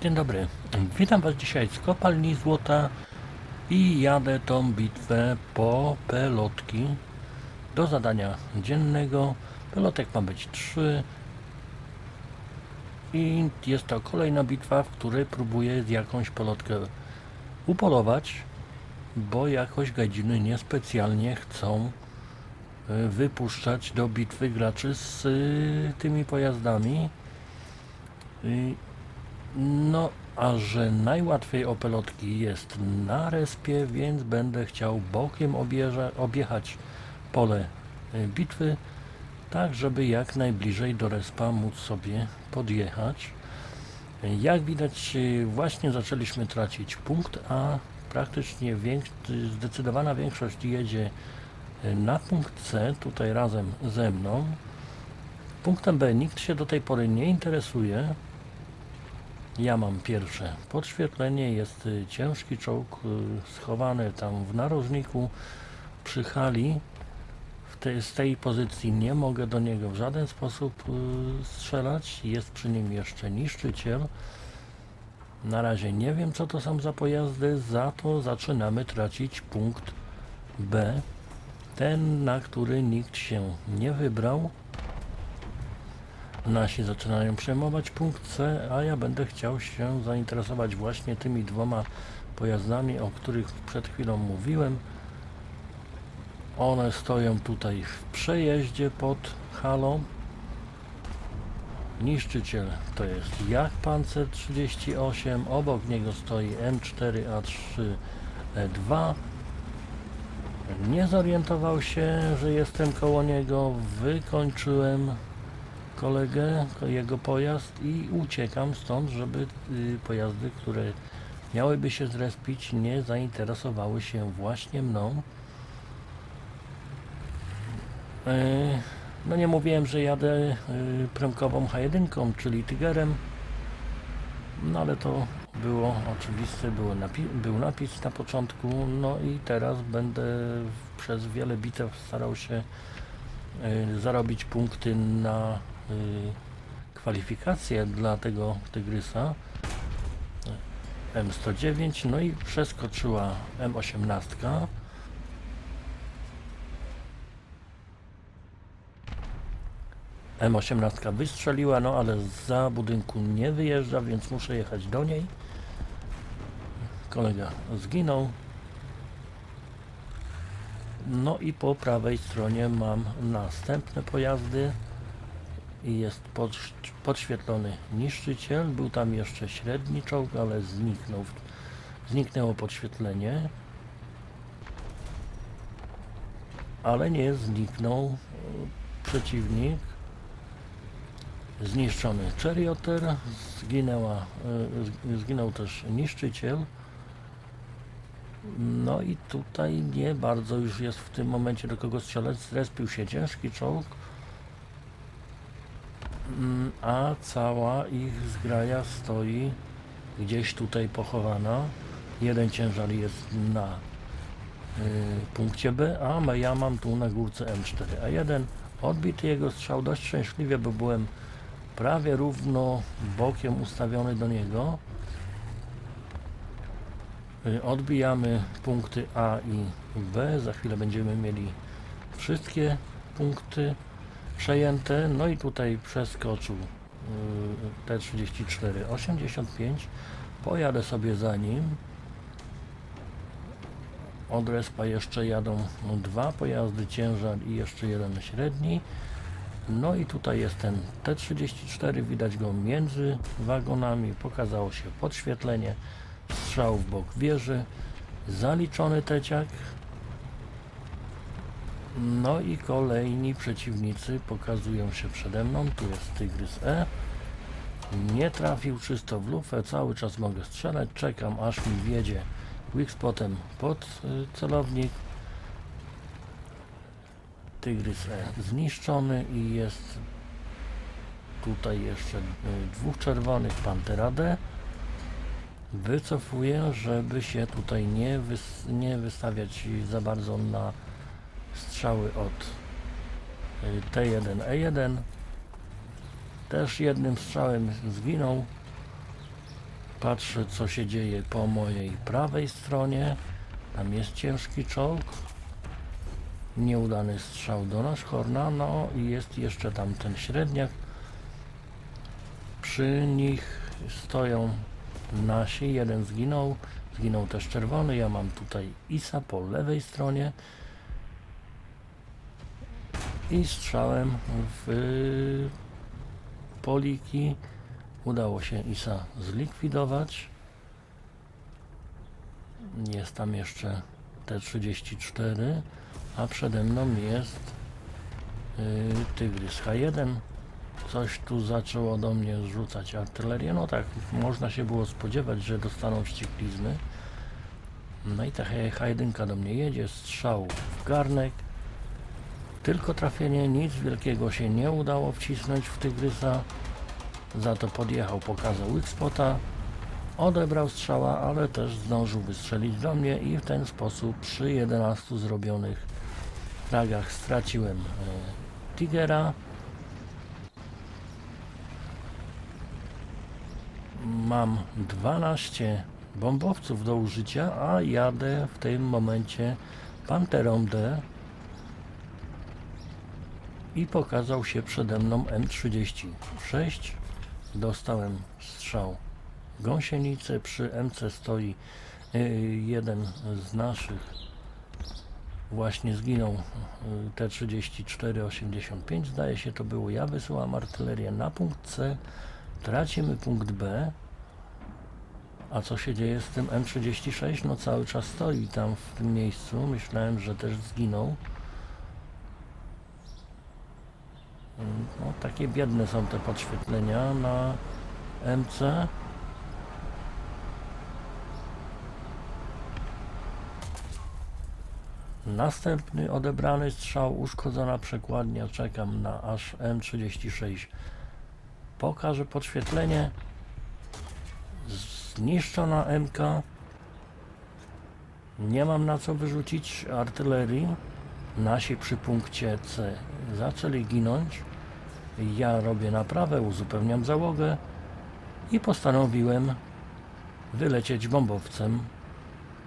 Dzień dobry. Witam Was dzisiaj z kopalni złota i jadę tą bitwę po pelotki do zadania dziennego. Pelotek ma być 3 i jest to kolejna bitwa, w której próbuję jakąś pelotkę upolować, bo jakoś gadziny niespecjalnie chcą y, wypuszczać do bitwy graczy z y, tymi pojazdami. No, a że najłatwiej o pelotki jest na respie, więc będę chciał bokiem objeża, objechać pole y, bitwy, tak żeby jak najbliżej do respa móc sobie podjechać. Jak widać, y, właśnie zaczęliśmy tracić punkt, a praktycznie więks- y, zdecydowana większość jedzie na punkt C, tutaj razem ze mną. Punktem B nikt się do tej pory nie interesuje. Ja mam pierwsze podświetlenie, jest y, ciężki czołg y, schowany tam w narożniku przy hali. W tej, z tej pozycji nie mogę do niego w żaden sposób y, strzelać. Jest przy nim jeszcze niszczyciel. Na razie nie wiem co to są za pojazdy, za to zaczynamy tracić punkt B. Ten, na który nikt się nie wybrał. Nasi zaczynają przejmować punkt C, a ja będę chciał się zainteresować właśnie tymi dwoma pojazdami, o których przed chwilą mówiłem. One stoją tutaj w przejeździe pod halą. Niszczyciel to jest Jak Panzer 38, obok niego stoi M4A3E2. Nie zorientował się, że jestem koło niego, wykończyłem kolegę, ko- jego pojazd i uciekam stąd, żeby y, pojazdy, które miałyby się zrespić, nie zainteresowały się właśnie mną. E, No nie mówiłem, że jadę y, premkową H1, czyli Tigerem, no ale to było oczywiste, było napi- był napis na początku, no i teraz będę przez wiele bitew starał się y, zarobić punkty na kwalifikacje dla tego tygrysa M109, no i przeskoczyła M18. M18 wystrzeliła, no ale za budynku nie wyjeżdża, więc muszę jechać do niej. Kolega zginął. No i po prawej stronie mam następne pojazdy i jest pod, podświetlony niszczyciel. Był tam jeszcze średni czołg, ale zniknął. Zniknęło podświetlenie. Ale nie zniknął e, przeciwnik. Zniszczony Charioter, zginęła, e, zginął też niszczyciel. No i tutaj nie bardzo już jest w tym momencie do kogo strzelać. Zrespił się ciężki czołg. Mm, A cała ich zgraja stoi gdzieś tutaj pochowana. Jeden ciężar jest na y, punkcie B, a ja mam tu na górce M4A1. Odbity jego strzał dość szczęśliwie, bo byłem prawie równo bokiem ustawiony do niego. Y, Odbijamy punkty A i B. Za chwilę będziemy mieli wszystkie punkty przejęte. No i tutaj przeskoczył y, T3485. Pojadę sobie za nim. Od respa jeszcze jadą dwa pojazdy ciężar i jeszcze jeden średni. No i tutaj jest ten T34, widać go między wagonami, pokazało się podświetlenie, strzał w bok wieży, zaliczony teciak. No i kolejni przeciwnicy pokazują się przede mną, tu jest Tygrys E. Nie trafił czysto w lufę, cały czas mogę strzelać, czekam aż mi wjedzie quickspotem pod y, celownik. Tygrys E zniszczony i jest tutaj jeszcze y, dwóch czerwonych Pantera D. Wycofuję, żeby się tutaj nie, wys nie wystawiać za bardzo na strzały od y, T1E1. Też jednym strzałem zginął. Patrzę, co się dzieje po mojej prawej stronie. Tam jest ciężki czołg. Nieudany strzał do Naszhorna. No i jest jeszcze tam ten średniak. Przy nich stoją nasi. Jeden zginął. Zginął też czerwony. Ja mam tutaj Isa po lewej stronie. I strzałem w poliki udało się Isa zlikwidować. Jest tam jeszcze T-34, a przede mną jest yy, Tygrys H1. Coś tu zaczęło do mnie zrzucać artylerię. No tak, można się było spodziewać, że dostaną wścieklizny. No i ta H1 do mnie jedzie, strzał w garnek. Tylko trafienie, nic wielkiego się nie udało wcisnąć w Tygrysa. Za to podjechał, pokazał X-Spota, odebrał strzała, ale też zdążył wystrzelić do mnie i w ten sposób przy 11 zrobionych fragach straciłem e, Tigera. Mam 12 bombowców do użycia, a jadę w tym momencie Panterą D i pokazał się przede mną M36. Dostałem strzał gąsienicy. Przy MC stoi y, jeden z naszych. Właśnie zginął y, T-34-85. Zdaje się to było. Ja wysyłam artylerię na punkt C. Tracimy punkt B. A co się dzieje z tym M36? No cały czas stoi tam w tym miejscu. Myślałem, że też zginął. No, takie biedne są te podświetlenia na MC. Następny odebrany strzał, uszkodzona przekładnia. Czekam na aż M36 pokaże podświetlenie. Zniszczona MK. Nie mam na co wyrzucić artylerii. Nasi przy punkcie C zaczęli ginąć. Ja robię naprawę, uzupełniam załogę i postanowiłem wylecieć bombowcem.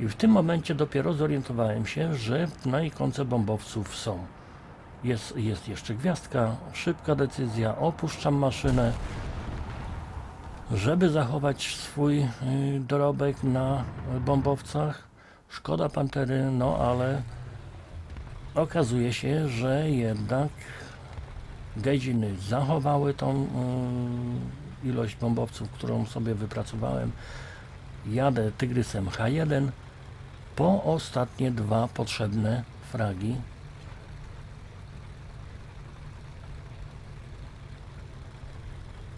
I w tym momencie dopiero zorientowałem się, że na ikonce bombowców są. Jest, jest jeszcze gwiazdka, szybka decyzja, opuszczam maszynę, żeby zachować swój y, dorobek na bombowcach. Szkoda Pantery, no ale okazuje się, że jednak Gejziny zachowały tą y, ilość bombowców, którą sobie wypracowałem. Jadę Tygrysem H1 po ostatnie dwa potrzebne fragi.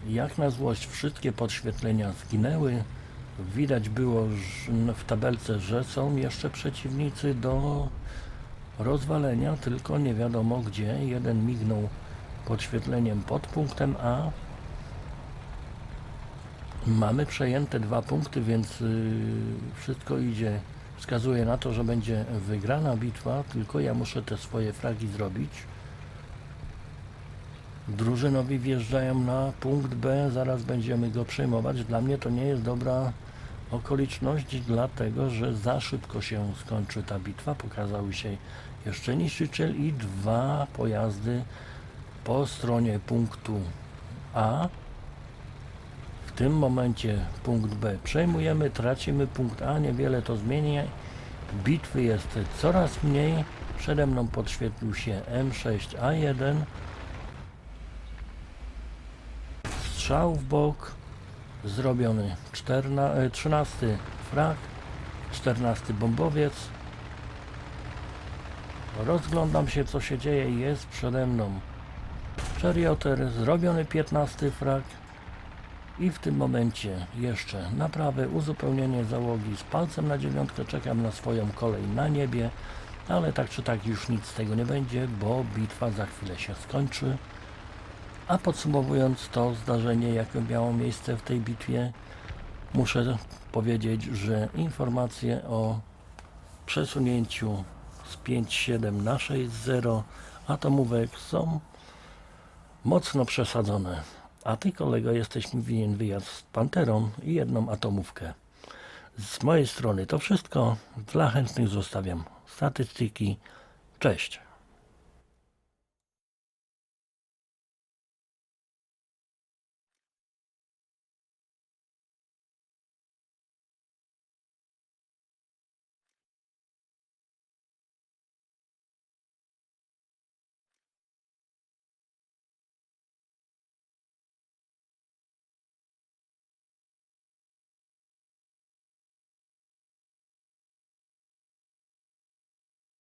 Jak na złość wszystkie podświetlenia zginęły. Widać było w tabelce, że są jeszcze przeciwnicy do rozwalenia, tylko nie wiadomo gdzie. Jeden mignął podświetleniem pod punktem A. Mamy przejęte dwa punkty, więc yy, wszystko idzie, wskazuje na to, że będzie wygrana bitwa, tylko ja muszę te swoje fragi zrobić. Drużynowi wjeżdżają na punkt B, zaraz będziemy go przejmować. Dla mnie to nie jest dobra okoliczność, dlatego że za szybko się skończy ta bitwa. Pokazały się jeszcze niszczyciel i dwa pojazdy po stronie punktu A. W tym momencie punkt B przejmujemy, tracimy punkt A, niewiele to zmienia. Bitwy jest coraz mniej. Przede mną podświetlił się M6A1. Strzał w bok. Zrobiony 14, 13 frag, 14 bombowiec. Rozglądam się co się dzieje. Jest przede mną Charioter, zrobiony 15 frag i w tym momencie jeszcze naprawy, uzupełnienie załogi z palcem na dziewiątkę, czekam na swoją kolej na niebie, ale tak czy tak już nic z tego nie będzie, bo bitwa za chwilę się skończy. A podsumowując to zdarzenie, jakie miało miejsce w tej bitwie, muszę powiedzieć, że informacje o przesunięciu z 5.7 na 6.0 atomówek są mocno przesadzone. A ty kolego jesteś mi winien wyjazd z Panterą i jedną atomówkę. Z mojej strony to wszystko. Dla chętnych zostawiam statystyki. Cześć.